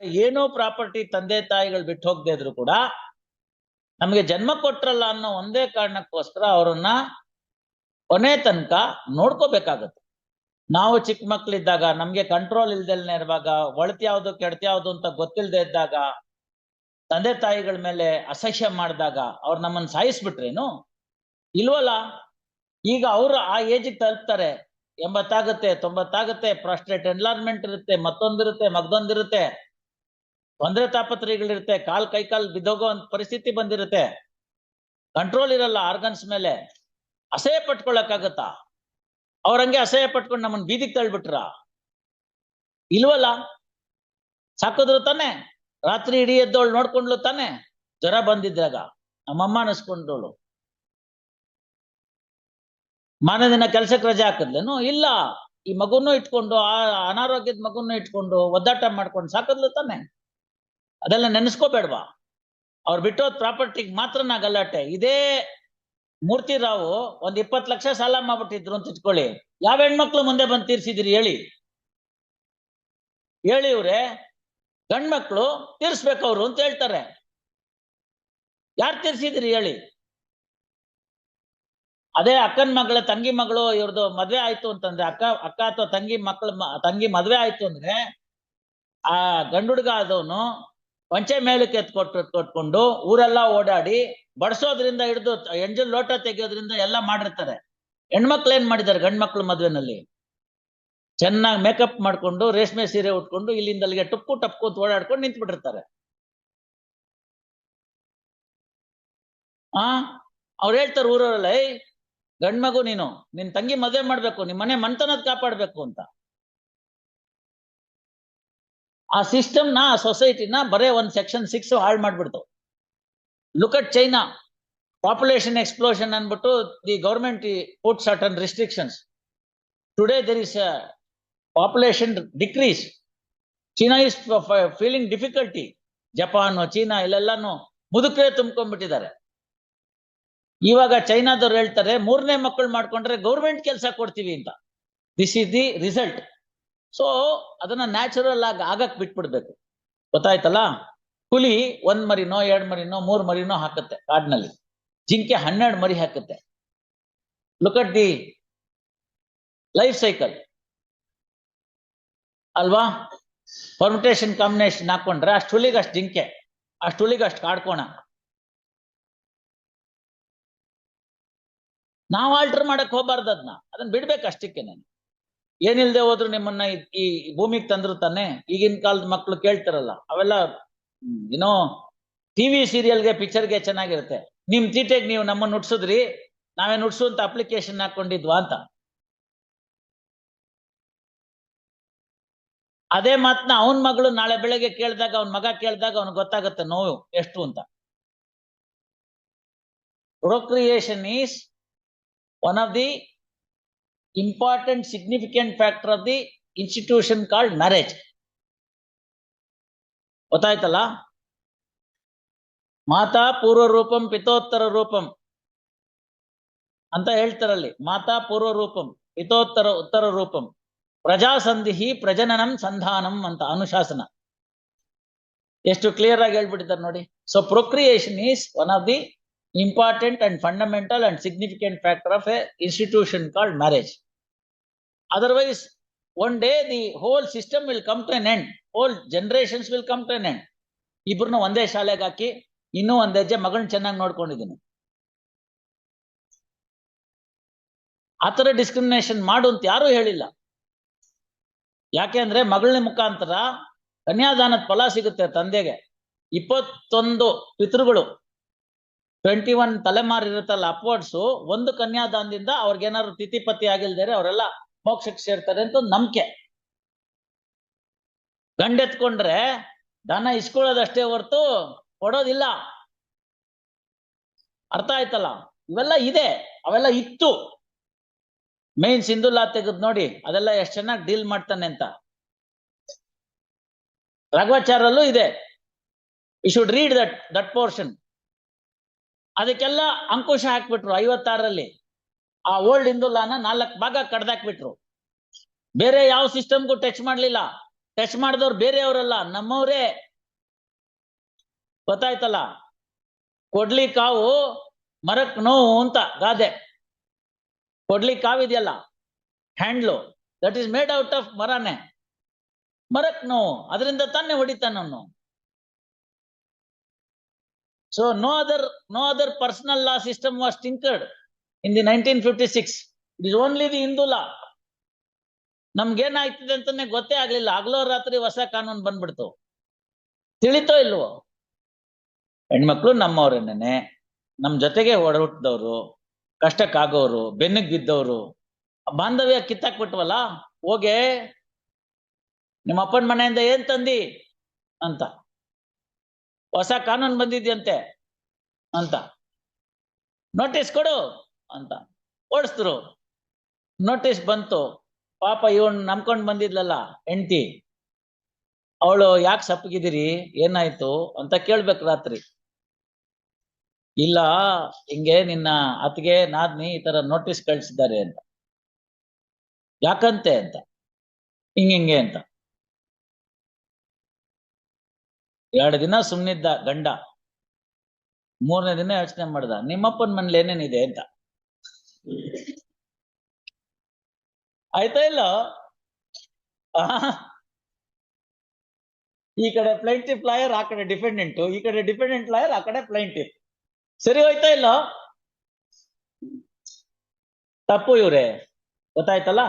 ಏನೋ ಪ್ರಾಪರ್ಟಿ ತಂದೆ ತಾಯಿಗಳು ಬಿಟ್ಟು ಹೋಗದೆ ಇದ್ರು ಕೂಡ ನಮಗೆ ಜನ್ಮ ಕೊಟ್ರಲ್ಲ ಅನ್ನೋ ಒಂದೇ ಕಾರಣಕ್ಕೋಸ್ಕರ ಅವರನ್ನ ಕೊನೆ ತನಕ ನೋಡ್ಕೋಬೇಕಾಗತ್ತೆ. ನಾವು ಚಿಕ್ಕ ಮಕ್ಳಿದ್ದಾಗ ನಮ್ಗೆ ಕಂಟ್ರೋಲ್ ಇಲ್ದೆಲ್ನೇ ಇರುವಾಗ ಒಳತಿ ಯಾವ್ದು ಕೆಡ್ತ ಯಾವ್ದು ಅಂತ ಗೊತ್ತಿಲ್ಲದೆ ಇದ್ದಾಗ ತಂದೆ ತಾಯಿಗಳ ಮೇಲೆ ಅಸಹ್ಯ ಮಾಡಿದಾಗ ಅವ್ರು ನಮ್ಮನ್ನ ಸಾಯಿಸ್ಬಿಟ್ರೇನು? ಇಲ್ವಲ್ಲ? ಈಗ ಅವರು ಆ ಏಜಿಗೆ ತಲುಪ್ತಾರೆ. ಎಂಬತ್ತಾಗುತ್ತೆ, ತೊಂಬತ್ತಾಗುತ್ತೆ ಪ್ರಾಸ್ಟ್ರೇಟ್ ಎನ್ಲಾರ್ಮೆಂಟ್ ಇರುತ್ತೆ, ಮತ್ತೊಂದಿರುತ್ತೆ, ಮಗ್ದೊಂದಿರುತ್ತೆ. ತೊಂದರೆ ತಾಪತ್ರಯಗಳಿರುತ್ತೆ, ಕಾಲ್ ಕೈ ಕಾಲ್ ಬಿದ್ದೋಗೋ ಅಂತ ಪರಿಸ್ಥಿತಿ ಬಂದಿರುತ್ತೆ. ಕಂಟ್ರೋಲ್ ಇರಲ್ಲ ಆರ್ಗನ್ಸ್ ಮೇಲೆ. ಅಸಹ್ಯ ಪಟ್ಕೊಳಕ್ಕಾಗತ್ತಾ? ಅವ್ರಂಗೆ ಅಸಹ್ಯ ಪಟ್ಕೊಂಡು ನಮ್ಮನ್ನ ಬೀದಿಗೆ ತಳ್ಬಿಟ್ರ? ಇಲ್ವಲ್ಲ? ಸಾಕಿದ್ರು ತಾನೆ. ರಾತ್ರಿ ಇಡೀ ಎದ್ದವಳು ನೋಡ್ಕೊಂಡ್ಲು ತಾನೆ. ಜ್ವರ ಬಂದಿದ್ರಾಗ. ನಮ್ಮಮ್ಮ ಮಾನ ದಿನ ಕೆಲ್ಸಕ್ಕೆ ರಜೆ ಹಾಕಿದ್ಲೇನು? ಇಲ್ಲ. ಈ ಮಗುನು ಇಟ್ಕೊಂಡು, ಆ ಅನಾರೋಗ್ಯದ ಮಗುನು ಇಟ್ಕೊಂಡು ಒದ್ದಾಟ ಮಾಡ್ಕೊಂಡು ಸಾಕದ್ಲು ತಾನೆ. ಅದೆಲ್ಲ ನೆನೆಸ್ಕೋಬೇಡ್ವಾ. ಅವ್ರು ಬಿಟ್ಟೋದ್ ಪ್ರಾಪರ್ಟಿಗೆ ಮಾತ್ರ ನಾ ಗಲಾಟೆ. ಇದೇ ಮೂರ್ತಿ ರಾವ್ ಒಂದ್ ಇಪ್ಪತ್ ಲಕ್ಷ ಸಾಲ ಮಾಡ್ಬಿಟ್ಟಿದ್ರು ಅಂತ ಇಟ್ಕೊಳ್ಳಿ. ಯಾವ ಹೆಣ್ಮಕ್ಳು ಮುಂದೆ ಬಂದು ತೀರ್ಸಿದಿರಿ ಹೇಳಿ. ಹೇಳಿ ಇವ್ರೆ. ಗಂಡ್ಮಕ್ಳು ತೀರ್ಸ್ಬೇಕವ್ರು ಅಂತ ಹೇಳ್ತಾರೆ. ಯಾರು ತೀರ್ಸಿದಿರಿ ಹೇಳಿ. ಅದೇ ಅಕ್ಕನ ಮಗಳ, ತಂಗಿ ಮಗಳು ಇವ್ರದ್ದು ಮದ್ವೆ ಆಯ್ತು ಅಂತಂದ್ರೆ ಅಕ್ಕ ಅಕ್ಕ ಅಥವಾ ತಂಗಿ ಮಕ್ಕಳ ತಂಗಿ ಮದ್ವೆ ಆಯ್ತು ಅಂದ್ರೆ ಆ ಗಂಡು ಹುಡುಗ ಆದವನು ಪಂಚೆ ಮೇಲಕ್ಕೆ ಎತ್ಕೊಟ್ಟು ಕೊಟ್ಕೊಂಡು ಊರೆಲ್ಲ ಓಡಾಡಿ ಬಡಿಸೋದ್ರಿಂದ ಹಿಡಿದು ಎಂಜಲ್ ಲೋಟ ತೆಗೆಯೋದ್ರಿಂದ ಎಲ್ಲ ಮಾಡಿರ್ತಾರೆ. ಹೆಣ್ಮಕ್ಳು ಏನ್ ಮಾಡಿದ್ದಾರೆ ಗಂಡ್ಮಕ್ಳು ಮದ್ವೆನಲ್ಲಿ? ಚೆನ್ನಾಗಿ ಮೇಕಪ್ ಮಾಡ್ಕೊಂಡು, ರೇಷ್ಮೆ ಸೀರೆ ಉಟ್ಕೊಂಡು ಇಲ್ಲಿಂದ ಅಲ್ಲಿಗೆ ಟುಪ್ಪು ಟಪ್ಕು ಅಂತ ಓಡಾಡ್ಕೊಂಡು ನಿಂತು ಬಿಟ್ಟಿರ್ತಾರೆ ಆ? ಅವ್ರು ಹೇಳ್ತಾರೆ ಊರವರೆಲ್ಲ, ಏಯ್ ಗಂಡ್ ಮಗು ನೀನು, ನಿನ್ ತಂಗಿ ಮದ್ವೆ ಮಾಡ್ಬೇಕು, ನಿಮ್ ಮನೆ ಮನ್ತನದ್ ಕಾಪಾಡ್ಬೇಕು ಅಂತ. ಆ ಸಿಸ್ಟಮ್ನ ಆ ಸೊಸೈಟಿನ ಬರೇ ಒಂದು ಸೆಕ್ಷನ್ ಸಿಕ್ಸ್ ಹಾಳು ಮಾಡ್ಬಿಡ್ತು. Look at China population explosion ಅನ್ಬಿಟ್ಟು the government put certain restrictions today there is population decrease China is feeling difficulty Japan China ಇಲ್ಲೆಲ್ಲಾನು ಮುದುಕರೇ ತುಂಬ್ಕೊಂಡ್ಬಿಟ್ಟಿದ್ದಾರೆ. ಇವಾಗ ಚೈನಾದವ್ರು ಹೇಳ್ತಾರೆ, ಮೂರನೇ ಮಕ್ಕಳು ಮಾಡ್ಕೊಂಡ್ರೆ ಗೌರ್ಮೆಂಟ್ ಕೆಲಸ ಕೊಡ್ತೀವಿ ಅಂತ. This is the result so ಅದನ್ನ ನ್ಯಾಚುರಲ್ ಆಗಿ ಆಗಕ್ ಬಿಟ್ಬಿಡ್ಬೇಕು. ಗೊತ್ತಾಯ್ತಲ್ಲ? ಹುಲಿ ಒಂದ್ ಮರಿನೋ, ಎರಡ್ ಮರಿನೋ, ಮೂರ್ ಮರಿನೋ ಹಾಕುತ್ತೆ ಕಾಡಿನಲ್ಲಿ. ಜಿಂಕೆ ಹನ್ನೆರಡು ಮರಿ ಹಾಕುತ್ತೆ. Look at the life cycle ಅಲ್ವಾ? ಪರ್ಮಿಟೇಷನ್ ಕಾಂಬಿನೇಷನ್ ಹಾಕೊಂಡ್ರೆ ಅಷ್ಟು ಹುಲಿಗೆ ಅಷ್ಟು ಜಿಂಕೆ, ಅಷ್ಟು ಹುಲಿಗೆ ಅಷ್ಟು ಕಾಡ್ಕೋಣ. ನಾವು ಆಲ್ಟರ್ ಮಾಡಕ್ ಹೋಗ್ಬಾರ್ದು ಅದನ್ನ ಅದನ್ನ ಬಿಡ್ಬೇಕು ಅಷ್ಟಕ್ಕೆ ನಾನು. ಏನಿಲ್ದೆ ಹೋದ್ರು ನಿಮ್ಮನ್ನ ಈ- ಭೂಮಿಗೆ ತಂದ್ರು ತಾನೆ ಈಗಿನ ಕಾಲದ ಮಕ್ಳು ಕೇಳ್ತಾರಲ್ಲ. ಅವೆಲ್ಲ ಏನೋ ಟಿವಿ ಸೀರಿಯಲ್ಗೆ ಪಿಕ್ಚರ್ಗೆ ಚೆನ್ನಾಗಿರುತ್ತೆ. ನಿಮ್ ತೀಟೆಗೆ ನೀವು ನಮ್ಮನ್ನ ನುಡ್ಸಿದ್ರಿ, ನಾವೇ ನುಡ್ಸುವಂತ ಅಪ್ಲಿಕೇಶನ್ ಹಾಕೊಂಡಿದ್ವಾ ಅಂತ. ಅದೇ ಮಾತನ್ನ ಅವನ್ ಮಗಳು ನಾಳೆ ಬೆಳಗ್ಗೆ ಕೇಳಿದಾಗ, ಅವನ್ ಮಗ ಕೇಳಿದಾಗ ಅವ್ನಿಗೆ ಗೊತ್ತಾಗುತ್ತೆ ನೋವು ಎಷ್ಟು ಅಂತ. Procreation is one of the important significant factor of the institution called marriage ಗೊತ್ತಾಯ್ತಲ್ಲ? ಮಾತಾ ಪೂರ್ವ ರೂಪಂ ಪಿತೋತ್ತರ ರೂಪಂ ಅಂತ ಹೇಳ್ತಾರಲ್ಲಿ ಮಾತಾ ಪೂರ್ವ ರೂಪಂ, ಪಿತೋತ್ತರ ಉತ್ತರ ರೂಪಂ. ಪ್ರಜಾಸಂಧಿಹಿ ಪ್ರಜನನಂ ಸಂಧಾನಂ ಅಂತ ಅನುಶಾಸನ. ಎಷ್ಟು ಕ್ಲಿಯರ್ ಆಗಿ ಹೇಳ್ಬಿಟ್ಟಿದ್ದಾರೆ ನೋಡಿ. So procreation is one of the important and fundamental and significant factor of a institution called marriage otherwise one day the whole system will come to an end whole generations will come to an end ಇಬ್ರನ್ನ ಒಂದೇ ಶಾಲೆಗೆ ಹಾಕಿ ಇನ್ನೂ ಒಂದ್ ಹೆಜ್ಜೆ ಮಗಳನ್ನ ಚೆನ್ನಾಗಿ ನೋಡ್ಕೊಂಡಿದ್ದೀನಿ. ಆತರ discrimination ಮಾಡು ಅಂತ ಯಾರೂ ಹೇಳಿಲ್ಲ. ಯಾಕೆ ಅಂದ್ರೆ ಮಗಳನ ಮುಖಾಂತರ ಕನ್ಯಾದಾನದ ಫಲ ಸಿಗುತ್ತೆ ತಂದೆಗೆ. ಇಪ್ಪತ್ತೊಂದು ಪಿತೃಗಳು ಟ್ವೆಂಟಿ ಒನ್ ತಲೆಮಾರು ಇರುತ್ತಲ್ಲ ಅಪ್ವರ್ಡ್ಸು ಒಂದು ಕನ್ಯಾದಾನದಿಂದ ಅವ್ರಿಗೇನಾದ್ರು ತಿಥಿಪತಿ ಆಗಿಲ್ದೇ ಅವರೆಲ್ಲ ಮೋಕ್ಷಕ್ಕೆ ಸೇರ್ತಾರೆ ಅಂತ ನಂಬಿಕೆ. ಗಂಡೆತ್ಕೊಂಡ್ರೆ ದನ ಇಸ್ಕೊಳ್ಳೋದಷ್ಟೇ ಹೊರತು ಕೊಡೋದಿಲ್ಲ. ಅರ್ಥ ಆಯ್ತಲ್ಲ? ಇವೆಲ್ಲ ಇದೆ. ಅವೆಲ್ಲ ಇತ್ತು. ಮೇನ್ ಸಿಂಧುಲಾ ತೆಗೆದ್ ನೋಡಿ, ಅದೆಲ್ಲ ಎಷ್ಟ್ ಚೆನ್ನಾಗಿ ಡೀಲ್ ಮಾಡ್ತಾನೆ ಅಂತ. ರಘವಾಚಾರಲ್ಲೂ ಇದೆ. You should read that that portion ಅದಕ್ಕೆಲ್ಲ ಅಂಕುಶ ಹಾಕ್ಬಿಟ್ರು ಐವತ್ತಾರರಲ್ಲಿ. ಆ ಓಲ್ಡ್ ಹಿಂದುಲಾನ ನಾಲ್ಕು ಭಾಗ ಕಡ್ದಾಕ್ಬಿಟ್ರು. ಬೇರೆ ಯಾವ ಸಿಸ್ಟಮ್ಗೂ ಟಚ್ ಮಾಡ್ಲಿಲ್ಲ. ಟಚ್ ಮಾಡಿದವ್ರು ಬೇರೆಯವರಲ್ಲ, ನಮ್ಮವರೇ. ಗೊತ್ತಾಯ್ತಲ್ಲ? ಕೊಡ್ಲಿ ಕಾವು ಮರಕ್ ನೋವು ಅಂತ ಗಾದೆ. ಕೊಡ್ಲಿ ಕಾವಿದೆಯಲ್ಲ handle. That is made out of ಮರನೇ. ಮರಕ್ ನೋವು. ಅದರಿಂದ ತಾನೇ ಹೊಡಿತಾನವನು so no other no other personal law system was tinkered in the nineteen fifty six it is only the Hindu law ನಮ್ಗೇನಾಯ್ತದೆ ಅಂತಾನೆ ಗೊತ್ತೇ ಆಗ್ಲಿಲ್ಲ. ಆಗ್ಲೋ ರಾತ್ರಿ ಹೊಸ ಕಾನೂನು ಬಂದ್ಬಿಡ್ತು. ತಿಳಿತೋ ಇಲ್ವೋ? ಹೆಣ್ಮಕ್ಳು ನಮ್ಮವ್ರೇನೇನೆ, ನಮ್ ಜೊತೆಗೆ ಒಡಹುಟ್ಟಿದವ್ರು ಕಷ್ಟಕ್ಕಾಗೋರು, ಬೆನ್ನಿಗೆ ಬಿದ್ದವ್ರು, ಬಾಂಧವ್ಯ ಕಿತ್ತಾಕ್ಬಿಟ್ವಲ್ಲ, ಹೋಗೆ, ನಿಮ್ಮ ಅಪ್ಪನ ಮನೆಯಿಂದ ಏನ್ ತಂದಿ? ಅಂತ. ಹೊಸ ಕಾನೂನು ಬಂದಿದ್ಯಂತೆ, ಅಂತ. ನೋಟಿಸ್ ಕೊಡು. ಅಂತ. ಓಡಿಸಿದ್ರು ನೋಟಿಸ್ ಬಂತು. ಪಾಪ ಇವನ್ ನಂಬ್ಕೊಂಡ್ ಬಂದಿದ್ಲಲ್ಲ, ಹೆಂಡತಿ. ಅವಳು ಯಾಕೆ ಸಪ್ಪಗಿದಿರಿ ಏನಾಯ್ತು? ಅಂತ ಕೇಳ್ಬೇಕು ರಾತ್ರಿ. ಇಲ್ಲ, ಹಿಂಗೆ ನಿನ್ನ ಅತ್ತಿಗೆ, ನಾದ್ನಿ ಈ ತರ ನೋಟಿಸ್ ಕಳ್ಸಿದ್ದಾರೆ ಅಂತ. ಯಾಕಂತೆ ಅಂತ. ಹಿಂಗ ಹಿಂಗೆ ಅಂತ. ಎರಡು ದಿನ ಸುಮ್ನಿದ್ದ ಗಂಡ. ಮೂರನೇ ದಿನ ಯೋಚನೆ ಮಾಡ್ದ, ನಿಮ್ಮಪ್ಪನ ಮನೇಲಿ ಏನೇನಿದೆ? ಅಂತ. ಆಯ್ತಾ ಇಲ್ಲ? ಈ ಕಡೆ ಪ್ಲೈಂಟಿಫ್ ಲಾಯರ್ ಆ ಕಡೆ ಡಿಪೆಂಡೆಂಟ್ ಈ ಕಡೆ ಡಿಪೆಂಡೆಂಟ್ ಲಾಯರ್ ಆ ಕಡೆ ಪ್ಲೈಂಟಿಫ್ ಸರಿ ಹೋಯ್ತಾ ಇಲ್ಲ? ತಪ್ಪು ಇವ್ರೆ. ಗೊತ್ತಾಯ್ತಲ್ಲ?